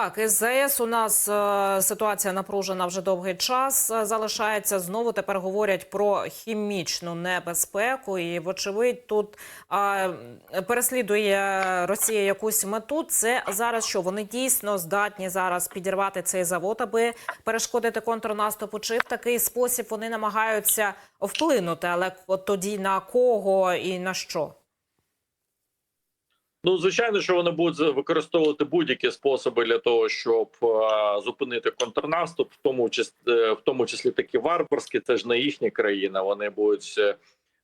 Так, із у нас е, ситуація напружена вже довгий час. е, Залишається знову. Тепер говорять про хімічну небезпеку, і вочевидь тут е, переслідує Росія якусь мету. Це зараз що вони дійсно здатні зараз підірвати цей завод, аби перешкодити контрнаступу. Чи в такий спосіб вони намагаються вплинути, але от тоді на кого і на що? Ну, звичайно, що вони будуть використовувати будь-які способи для того, щоб е, зупинити контрнаступ, в тому числі, в тому числі такі варварські. Це ж не їхня країна. Вони будуть е,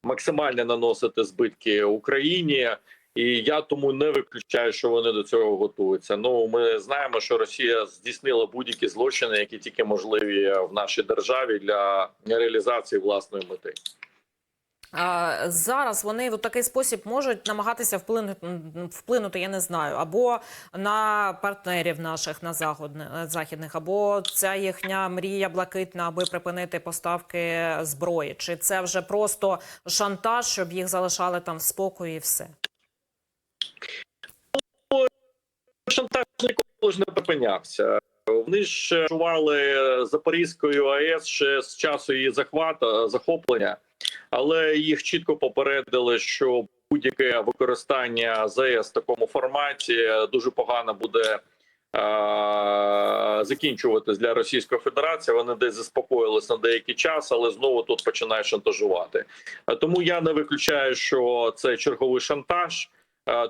максимально наносити збитки Україні, і я тому не виключаю, що вони до цього готуються. Ну ми знаємо, що Росія здійснила будь-які злочини, які тільки можливі в нашій державі для реалізації власної мети. Зараз вони в такий спосіб можуть намагатися вплинути, вплинути, я не знаю, або на партнерів наших на західних, або ця їхня мрія блакитна, аби припинити поставки зброї. Чи це вже просто шантаж, щоб їх залишали там в спокої, і все? шантаж ніколи ж не припинявся. Вони ж шували Запорізькою АЕС ще з часу її захвату захоплення, але їх чітко попередили, що будь-яке використання ЗАЕС в такому форматі дуже погано буде. Закінчуватись для Російської Федерації вони десь заспокоїлись на деякий час, але знову тут починає шантажувати. Тому я не виключаю, що це черговий шантаж.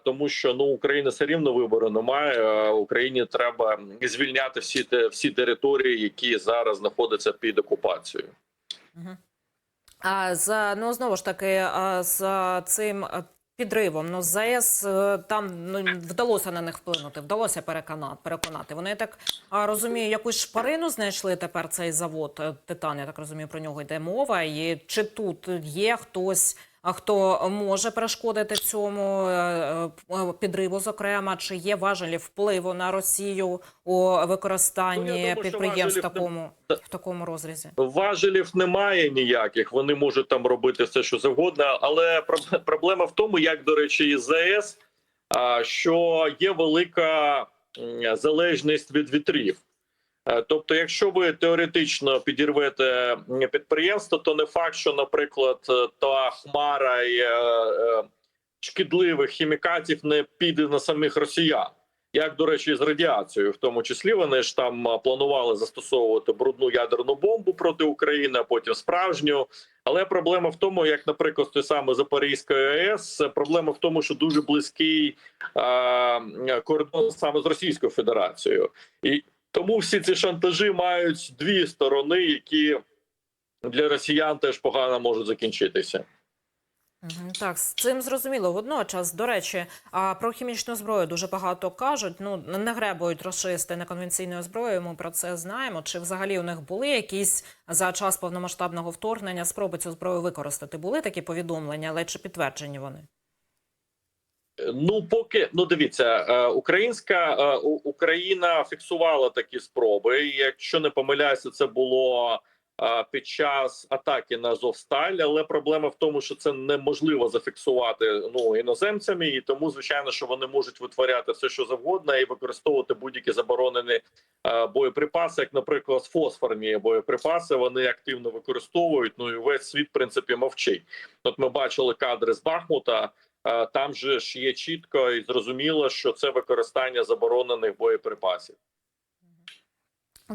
Тому що ну Україна все рівно вибору немає. Україні треба звільняти всі те всі території, які зараз знаходяться під окупацією. А за ну знову ж таки а, з цим підривом. Ну ЗАЕС е, там ну вдалося на них вплинути, вдалося переконати. переконати. Вони я так розумію, якусь шпарину знайшли тепер цей завод е, Титан. Я так розумію, про нього йде мова. І чи тут є хтось? Хто може перешкодити цьому е, е, підриву, зокрема, чи є важелі впливу на Росію у використанні Ну, думаю, підприємств в важелів не- такому в такому розрізі? Важелів немає ніяких. Вони можуть там робити все, що завгодно. Але проб- проблема в тому, як до речі, ЗАЕС, а, що є велика залежність від вітрів. Е, Тобто, якщо ви теоретично підірвете підприємство, то не факт, що, наприклад, е, та хмара і, е, е, шкідливих хімікатів не піде на самих росіян. Як до речі, з радіацією, в тому числі вони ж там планували застосовувати брудну ядерну бомбу проти України, а потім справжню. Але проблема в тому, як, наприклад, той самий Запорізької АЕС, проблема в тому, що дуже близький а, кордон саме з Російською Федерацією, і тому всі ці шантажі мають дві сторони, які для росіян теж погано можуть закінчитися. Так, з цим зрозуміло. Водночас, до речі, а про хімічну зброю дуже багато кажуть. Ну не гребують розшисти неконвенційною зброєю. Ми про це знаємо. Чи взагалі у них були якісь за час повномасштабного вторгнення спроби цю зброю використати? Були такі повідомлення, але чи підтверджені вони? Ну, поки ну дивіться, е, українська е, Україна фіксувала такі спроби. Якщо не помиляюся, це було е, під час атаки на Азовсталь, але проблема в тому, що це неможливо зафіксувати ну іноземцями, і тому звичайно, що вони можуть витворяти все, що завгодно, і використовувати будь-які заборонені боєприпаси, як, наприклад, фосфорні боєприпаси. Вони активно використовують. Ну і весь світ в принципі мовчить. От ми бачили кадри з Бахмута. Там же ж є чітко і зрозуміло, що це використання заборонених боєприпасів.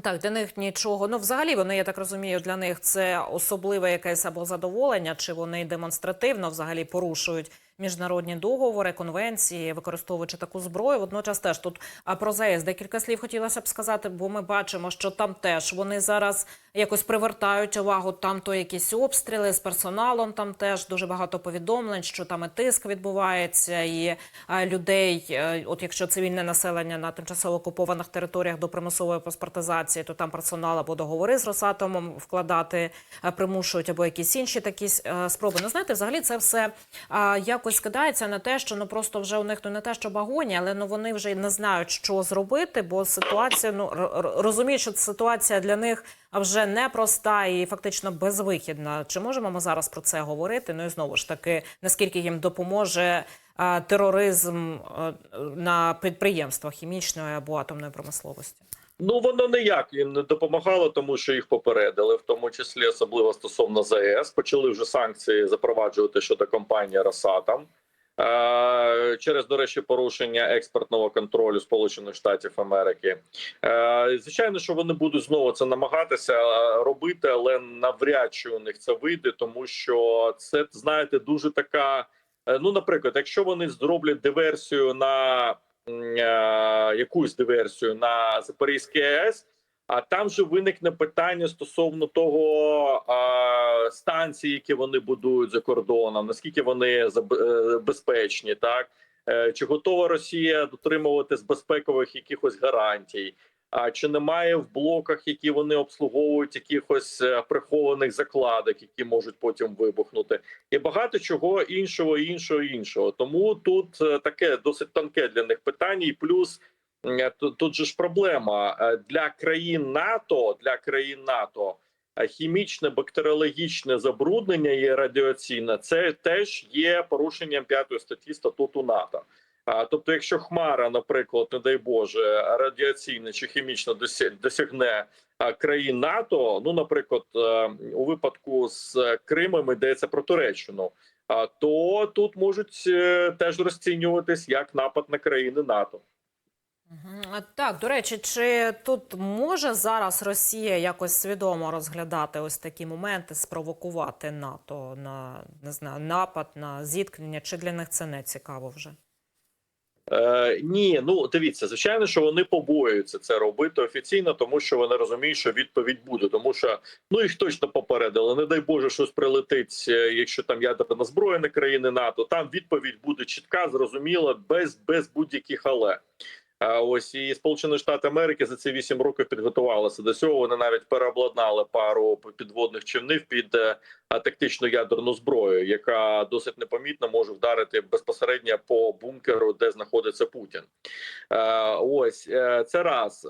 Так, для них нічого. Ну, взагалі, вони, я так розумію, для них це особливе якесь або задоволення, чи вони демонстративно взагалі порушують міжнародні договори, конвенції, використовуючи таку зброю. Водночас теж тут а про ЗАЕС декілька слів хотілося б сказати, бо ми бачимо, що там теж вони зараз якось привертають увагу. Там то якісь обстріли з персоналом. Там теж дуже багато повідомлень, що там і тиск відбувається, і людей, е, от якщо цивільне населення на тимчасово окупованих територіях до примусової паспортизації, то там персонал або договори з Росатомом вкладати е, примушують, або якісь інші такі е, спроби. Ну знаєте, взагалі це все а, якось скидається на те, що ну просто вже у них ну не те, що багоні, але ну вони вже не знають, що зробити, бо ситуація ну розуміють, що ситуація для них а вже непроста і фактично безвихідна. Чи можемо ми зараз про це говорити? Ну і знову ж таки, наскільки їм допоможе е, тероризм е, на підприємствах хімічної або атомної промисловості? Ну воно ніяк їм не допомагало, тому що їх попередили, в тому числі особливо стосовно ЗАЕС. Почали вже санкції запроваджувати щодо компанії Росатом е, через, до речі, порушення експортного контролю Сполучених Штатів Америки. Е, Звичайно, що вони будуть знову це намагатися е, робити, але навряд чи у них це вийде, тому що це знаєте дуже така. Ну, наприклад, якщо вони зроблять диверсію на якусь диверсію на Запорізький АЕС, а там же виникне питання стосовно того а, станції, які вони будують за кордоном, наскільки вони е, безпечні, так Е, чи готова Росія дотримуватись безпекових якихось гарантій? А чи немає в блоках, які вони обслуговують, якихось е, прихованих закладок, які можуть потім вибухнути, і багато чого іншого, іншого, іншого. Тому тут е, таке досить тонке для них питання, і плюс е, тут, же ж проблема для країн НАТО, для країн НАТО. Хімічне бактеріологічне забруднення і радіаційне це теж є порушенням п'ятої статті статуту НАТО. А тобто, якщо Хмара, наприклад, не дай Боже, радіаційне чи хімічно досяг- досягне країн НАТО, ну наприклад, е, у випадку з Кримом йдеться про Туреччину, то тут можуть е, теж розцінюватись як напад на країни НАТО. Так, до речі, чи тут може зараз Росія якось свідомо розглядати ось такі моменти, спровокувати НАТО на не знаю, напад на зіткнення, чи для них це не цікаво вже? Е, ні, ну дивіться, звичайно, що вони побоюються це робити офіційно, тому що вони розуміють, що відповідь буде. Тому що ну їх точно попередили. Не дай Боже, щось прилетить, е, якщо там ядерна зброя на країни НАТО. Там відповідь буде чітка, зрозуміла, без, без будь-яких але. Ось і Сполучені Штати Америки за ці вісім років підготувалися до цього. Вони навіть переобладнали пару підводних човнів під е, тактичну ядерну зброю, яка досить непомітно може вдарити безпосередньо по бункеру, де знаходиться Путін. Е, ось е, це раз.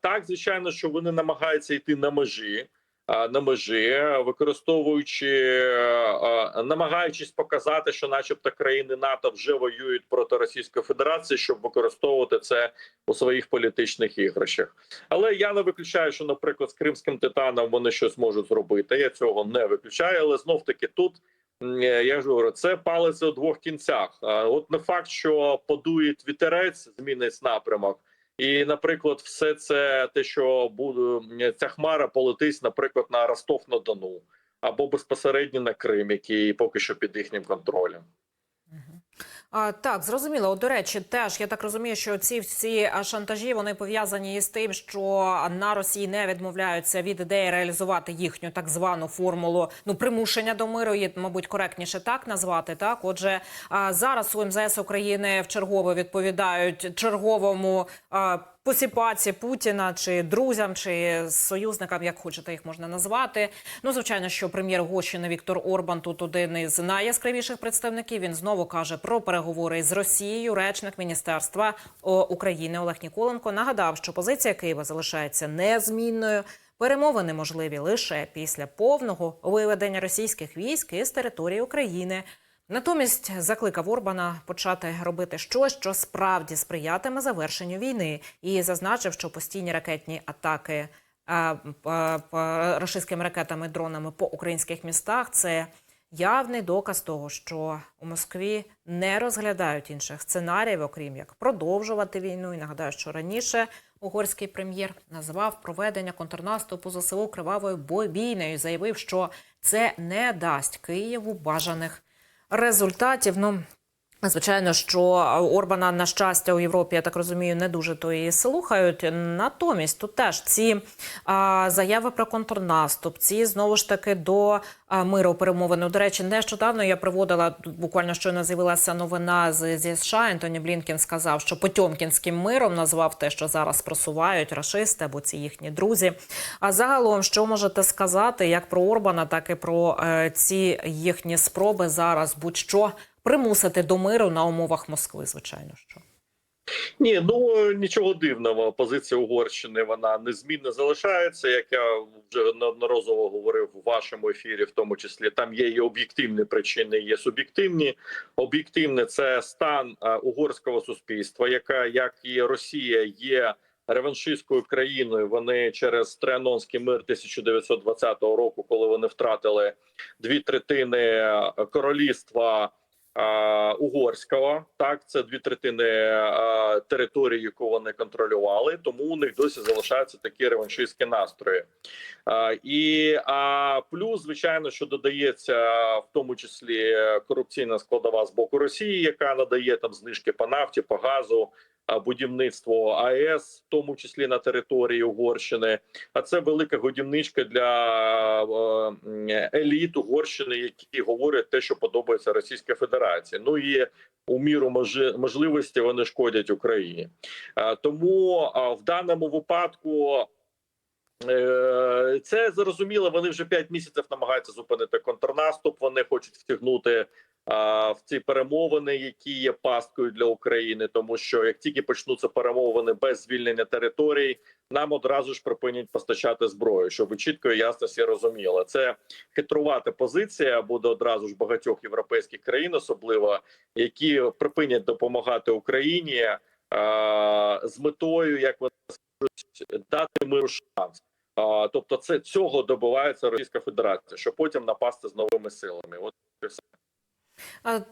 Так, звичайно, що вони намагаються йти на межі. А, На межі, використовуючи, е, намагаючись показати, що, начебто, країни НАТО вже воюють проти Російської Федерації, щоб використовувати це у своїх політичних іграшах. Але я не виключаю, що, наприклад, з кримським титаном вони щось можуть зробити. Я цього не виключаю, але знов таки тут. е, Я ж говорю, це палець у двох кінцях. От не факт, що подує вітерець, змінить напрямок, і, наприклад, все це те, що буде ця хмара полетить, наприклад, на Ростов на Дону або безпосередньо на Крим, який поки що під їхнім контролем. Так, зрозуміло. От, До речі, теж я так розумію, що ці всі шантажі вони пов'язані із тим, що на Росії не відмовляються від ідеї реалізувати їхню так звану формулу ну примушення до миру. і, мабуть, коректніше так назвати. Так, отже, зараз у МЗС України в чергове відповідають черговому посіпаці Путіна чи друзям, чи союзникам, як хочете їх можна назвати. Ну, звичайно, що прем'єр Угорщини Віктор Орбан тут один із найяскравіших представників. Він знову каже про переговори з Росією. Речник міністерства України Олег Ніколенко нагадав, що позиція Києва залишається незмінною. Перемовини можливі лише після повного виведення російських військ із території України. Натомість закликав Орбана почати робити щось, що справді сприятиме завершенню війни, і зазначив, що постійні ракетні атаки а, рашистськими ракетами, дронами по українських містах це явний доказ того, що у Москві не розглядають інших сценаріїв, окрім як продовжувати війну. І нагадаю, що раніше угорський прем'єр назвав проведення контрнаступу ЗСУ кривавою бойбійною. Заявив, що це не дасть Києву бажаних результатів. Ну звичайно, що Орбана на щастя у Європі, я так розумію, не дуже то і слухають. Натомість тут теж ці а, заяви про контрнаступ, ці знову ж таки до а, миру перемовини. До речі, нещодавно я приводила буквально щойно з'явилася новина з, зі США. Ентоні Блінкен сказав, що Потьомкінським миром назвав те, що зараз просувають рашисти або ці їхні друзі. А загалом, що можете сказати як про Орбана, так і про е, ці їхні спроби зараз будь-що примусити до миру на умовах Москви, звичайно що. Ні, ну нічого дивного. Позиція Угорщини вона незмінно залишається. Як я вже неодноразово говорив у вашому ефірі, в тому числі там є і об'єктивні причини, є суб'єктивні. Об'єктивне це стан е, угорського суспільства, яка як і Росія є реваншистською країною. Вони через Трианонський мир 1920 року, коли вони втратили дві третини е, королівства. Угорського так це дві третини території, яку вони контролювали, тому у них досі залишаються такі реваншистські настрої. І плюс, звичайно, що додається в тому числі корупційна складова з боку Росії, яка надає там знижки по нафті, по газу, будівництво АЕС, в тому числі на території Угорщини. А це велика годівничка для еліт Угорщини, які говорять те, що подобається Російській Федерації. Ну і у міру можливості вони шкодять Україні. Е, Тому в даному випадку. Е, Це зрозуміло. Вони вже п'ять місяців намагаються зупинити контрнаступ. Вони хочуть втягнути а, в ці перемовини, які є пасткою для України, тому що як тільки почнуться перемовини без звільнення територій, нам одразу ж припинять постачати зброю, щоб ви чітко і ясно всі розуміли. Це хитрувата позиція буде одразу ж багатьох європейських країн, особливо які припинять допомагати Україні а, з метою, як вони дати миру шанс. А, тобто, це цього добивається Російська Федерація, щоб потім напасти з новими силами. От і все.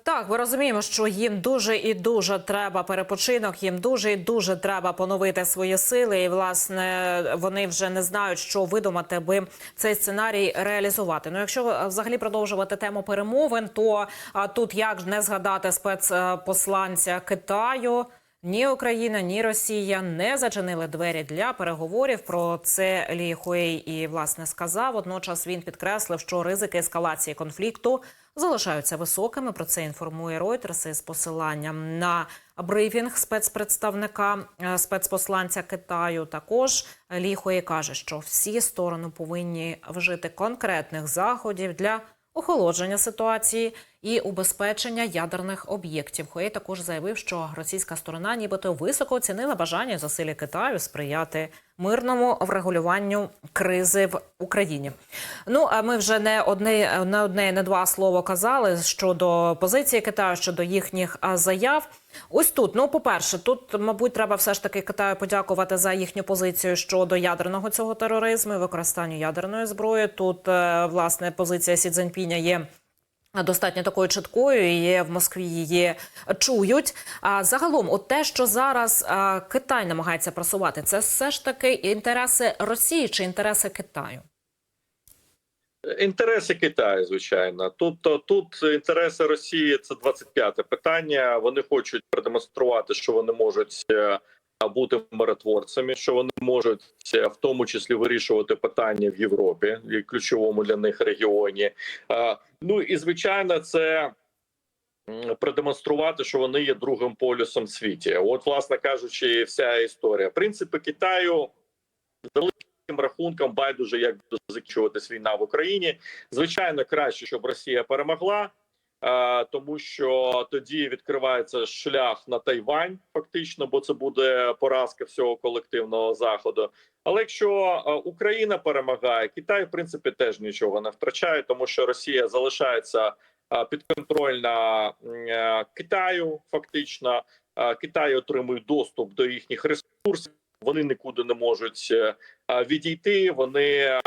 Так, ми розуміємо, що їм дуже і дуже треба перепочинок, їм дуже і дуже треба поновити свої сили. І власне вони вже не знають, що видумати, аби цей сценарій реалізувати. Ну, якщо взагалі продовжувати тему перемовин, то а, тут як не згадати спецпосланця Китаю. Ні Україна, ні Росія не зачинили двері для переговорів. Про це Лі Хуей і власне сказав. Водночас він підкреслив, що ризики ескалації конфлікту залишаються високими. Про це інформує Reuters із посиланням на брифінг спецпредставника е, спецпосланця Китаю. Також Лі Хуей каже, що всі сторони повинні вжити конкретних заходів для охолодження ситуації і убезпечення ядерних об'єктів. Хуей також заявив, що російська сторона, нібито високо оцінила бажання і зусилля Китаю сприяти мирному врегулюванню кризи в Україні. Ну а ми вже не одне, не одне, не два слова казали щодо позиції Китаю, щодо їхніх заяв. Ось тут, ну по-перше, тут, мабуть, треба все ж таки Китаю подякувати за їхню позицію щодо ядерного цього тероризму і використанню ядерної зброї. Тут е, власне позиція Сі Цзіньпіня є. Достатньо такою чіткою є в Москві її чують. А загалом, от те, що зараз а, Китай намагається просувати, це все ж таки інтереси Росії чи інтереси Китаю? Інтереси Китаю, звичайно. Тут то тут інтереси Росії це 25-те питання. Вони хочуть продемонструвати, що вони можуть е, бути миротворцями, що вони можуть е, в тому числі вирішувати питання в Європі, і ключовому для них регіоні. Е, Ну і звичайно, це. Продемонструвати, що вони є другим полюсом в світі. От, власне кажучи, вся історія. Принципи Китаю великим рахунком байдуже, як буде закінчуватись війна в Україні. Звичайно, краще, щоб Росія перемогла, е, тому що тоді відкривається шлях на Тайвань, фактично, бо це буде поразка всього колективного заходу. Але якщо е, Україна перемагає, Китай в принципі теж нічого не втрачає, тому що Росія залишається е, підконтрольна Китаю. Фактично, Китай отримує доступ до їхніх ресурсів. Вони нікуди не можуть відійти. Вони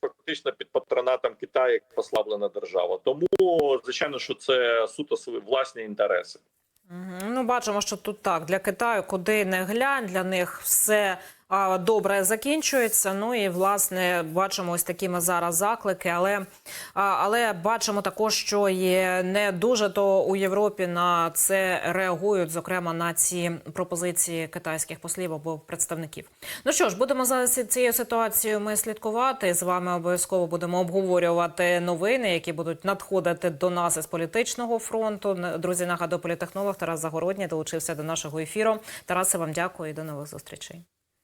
фактично під патронатом Китаю як послаблена держава. Тому звичайно, що це суто свої власні інтереси. Ну, бачимо, що тут так для Китаю, куди не глянь, для них все добре закінчується. Ну і власне бачимо ось такі ми зараз заклики, але, але бачимо також, що є не дуже то у Європі на це реагують, зокрема на ці пропозиції китайських послів або представників. Ну що ж, будемо за цією ситуацією ми слідкувати. З вами обов'язково будемо обговорювати новини, які будуть надходити до нас із політичного фронту. Друзі, нагадую, політехнолог Тарас Загородній долучився до нашого ефіру. Тарасе, вам дякую і до нових зустрічей.